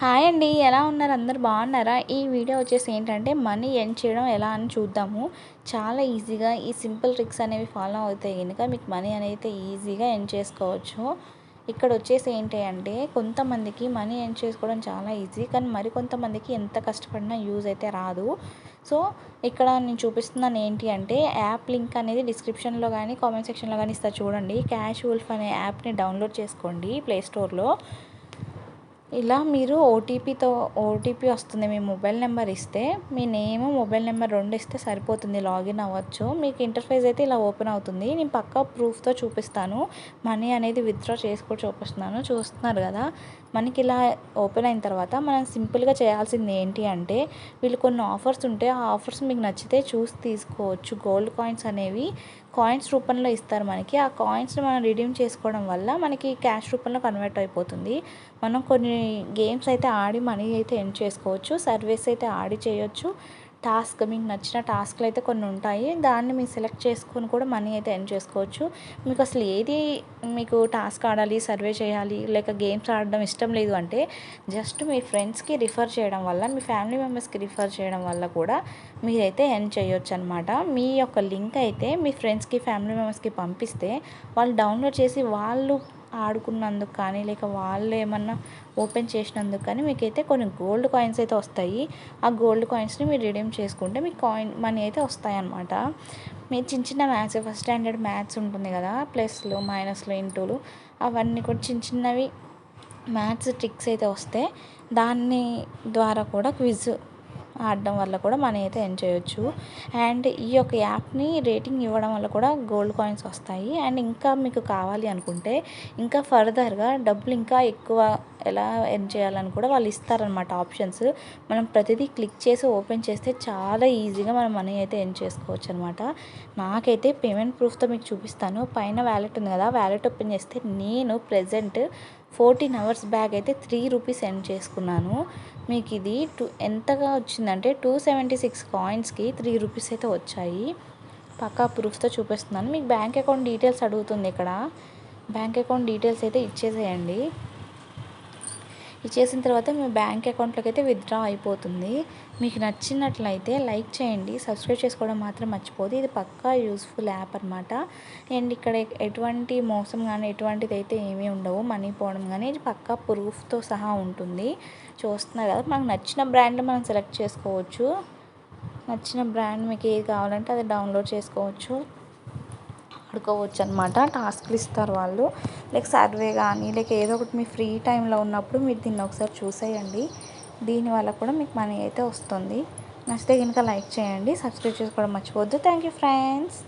Hi అండి ఎలా ఉన్నారు? అందరు బాగున్నారా? ఈ వీడియో వచ్చేసి ఏంటంటే మనీ ఎర్న్ చేయడం ఎలా అని చూద్దాము. చాలా ఈజీగా ఈ సింపుల్ ట్రిక్స్ అనేవి ఫాలో అవుతాయి. కనుక మీకు మనీ అనేది ఈజీగా ఎర్న్ చేసుకోవచ్చు. ఇక్కడ వచ్చేసి ఏంటి అంటే కొంతమందికి మనీ ఎర్న్ చేసుకోవడం చాలా ఈజీ కానీ మరి కొంతమందికి ఎంత కష్టపడినా యూజ్ అయితే రాదు. సో ఇక్కడ నేను చూపిస్తున్నాను ఏంటి అంటే యాప్ లింక్ అనేది డిస్క్రిప్షన్లో కానీ కామెంట్ సెక్షన్లో కానీ ఇస్తా చూడండి. క్యాష్ వుల్ఫ్ అనే యాప్ని డౌన్లోడ్ చేసుకోండి ప్లేస్టోర్లో ఇలా మీరు ఓటీపీతో ఓటీపీ వస్తుంది మీ మొబైల్ నెంబర్ ఇస్తే మీ నేమ్ మొబైల్ నెంబర్ రెండు ఇస్తే సరిపోతుంది లాగిన్ అవ్వచ్చు. మీకు ఇంటర్ఫేస్ అయితే ఇలా ఓపెన్ అవుతుంది. నేను పక్కా ప్రూఫ్తో చూపిస్తాను. మనీ అనేది విత్డ్రా చేసుకొని చూపిస్తున్నాను. చూస్తున్నారు కదా? మనకి ఇలా ఓపెన్ అయిన తర్వాత మనం సింపుల్గా చేయాల్సింది ఏంటి అంటే వీళ్ళు కొన్ని ఆఫర్స్ ఉంటే ఆ ఆఫర్స్ మీకు నచ్చితే చూసి తీసుకోవచ్చు. గోల్డ్ కాయిన్స్ అనేవి కాయిన్స్ రూపంలో ఇస్తారు మనకి. ఆ కాయిన్స్ని మనం రిడీమ్ చేసుకోవడం వల్ల మనకి క్యాష్ రూపంలో కన్వర్ట్ అయిపోతుంది. మనం కొన్ని గేమ్స్ అయితే ఆడి మనీ అయితే ఎండ్ చేసుకోవచ్చు. సర్వీస్ అయితే ఆడి చేయొచ్చు. టాస్క్ మీకు నచ్చిన టాస్క్లు అయితే కొన్ని ఉంటాయి. దాన్ని మీరు సెలెక్ట్ చేసుకొని కూడా మనీ అయితే ఎర్న్ చేసుకోవచ్చు. మీకు అసలు ఏది మీకు టాస్క్ ఆడాలి సర్వే చేయాలి లేక గేమ్స్ ఆడడం ఇష్టం లేదు అంటే జస్ట్ మీ ఫ్రెండ్స్కి రిఫర్ చేయడం వల్ల మీ ఫ్యామిలీ మెంబర్స్కి రిఫర్ చేయడం వల్ల కూడా మీరైతే ఎర్న్ చేయొచ్చు అనమాట మీ యొక్క లింక్ అయితే మీ ఫ్రెండ్స్కి ఫ్యామిలీ మెంబర్స్కి పంపిస్తే వాళ్ళు డౌన్లోడ్ చేసి వాళ్ళు ఆడుకున్నందుకు కానీ లేక వాళ్ళు ఏమన్నా ఓపెన్ చేసినందుకు కానీ మీకైతే కొన్ని గోల్డ్ కాయిన్స్ అయితే వస్తాయి. ఆ గోల్డ్ కాయిన్స్ని మీరు రిడీమ్ చేసుకుంటే మీకు కాయిన్ మనీ అయితే వస్తాయి అన్నమాట మీరు చిన్న చిన్న మ్యాథ్స్ ఫస్ట్ స్టాండర్డ్ మ్యాథ్స్ ఉంటుంది కదా ప్లస్లు మైనస్లు ఇంటూలు అవన్నీ కూడా చిన్న చిన్నవి మ్యాథ్స్ ట్రిక్స్ అయితే వస్తే దాన్ని ద్వారా కూడా క్విజ్ ఆడడం వల్ల కూడా మనీ అయితే ఎర్న్ చేయొచ్చు. అండ్ ఈ యొక్క యాప్ని రేటింగ్ ఇవ్వడం వల్ల కూడా గోల్డ్ కాయిన్స్ వస్తాయి. అండ్ ఇంకా మీకు కావాలి అనుకుంటే ఇంకా ఫర్దర్గా డబ్బులు ఇంకా ఎక్కువ ఎలా ఎర్న్ చేయాలని కూడా వాళ్ళు ఇస్తారనమాట ఆప్షన్స్. మనం ప్రతిదీ క్లిక్ చేసి ఓపెన్ చేస్తే చాలా ఈజీగా మనం మనీ అయితే ఎర్న్ చేసుకోవచ్చు అనమాట నాకైతే పేమెంట్ ప్రూఫ్తో మీకు చూపిస్తాను. పైన వ్యాలెట్ ఉంది కదా వ్యాలెట్ ఓపెన్ చేస్తే నేను ప్రజెంట్ ఫోర్టీన్ అవర్స్ బ్యాగ్ అయితే త్రీ రూపీస్ ఎర్న్ చేసుకున్నాను. మీకు ఇది టూ ఎంతగా వచ్చిందంటే టూ సెవెంటీ సిక్స్ కాయిన్స్కి త్రీ రూపీస్ అయితే వచ్చాయి. పక్కా ప్రూఫ్తో చూపిస్తున్నాను. మీకు బ్యాంక్ అకౌంట్ డీటెయిల్స్ అడుగుతుంది ఇక్కడ. బ్యాంక్ అకౌంట్ డీటెయిల్స్ అయితే ఇచ్చేసేయండి. ఇచ్చేసిన తర్వాత మీ బ్యాంక్ అకౌంట్లోకి అయితే విత్డ్రా అయిపోతుంది. మీకు నచ్చినట్లయితే లైక్ చేయండి. సబ్స్క్రైబ్ చేసుకోవడం మాత్రం మర్చిపోదు ఇది పక్కా యూస్ఫుల్ యాప్ అనమాట అండ్ ఇక్కడ ఎటువంటి మోసం కానీ ఎటువంటిది అయితే ఏమీ ఉండవు. మనీ పోవడం కానీ ఇది పక్కా ప్రూఫ్తో సహా ఉంటుంది. చూస్తున్నారు కదా మనకు నచ్చిన బ్రాండ్ మనం సెలెక్ట్ చేసుకోవచ్చు. నచ్చిన బ్రాండ్ మీకు ఏది కావాలంటే అది డౌన్లోడ్ చేసుకోవచ్చు. ఆడుకోవచ్చు అనమాట టాస్క్లు ఇస్తారు వాళ్ళు. లైక్ సర్వే కానీ లేక ఏదో ఒకటి మీ ఫ్రీ టైంలో ఉన్నప్పుడు మీరు దీన్ని ఒకసారి చూసేయండి. దీనివల్ల కూడా మీకు మనీ అయితే వస్తుంది. నచ్చితే కనుక లైక్ చేయండి. సబ్స్క్రైబ్ చేసుకోవడం మర్చిపోవద్దు. Thank you friends.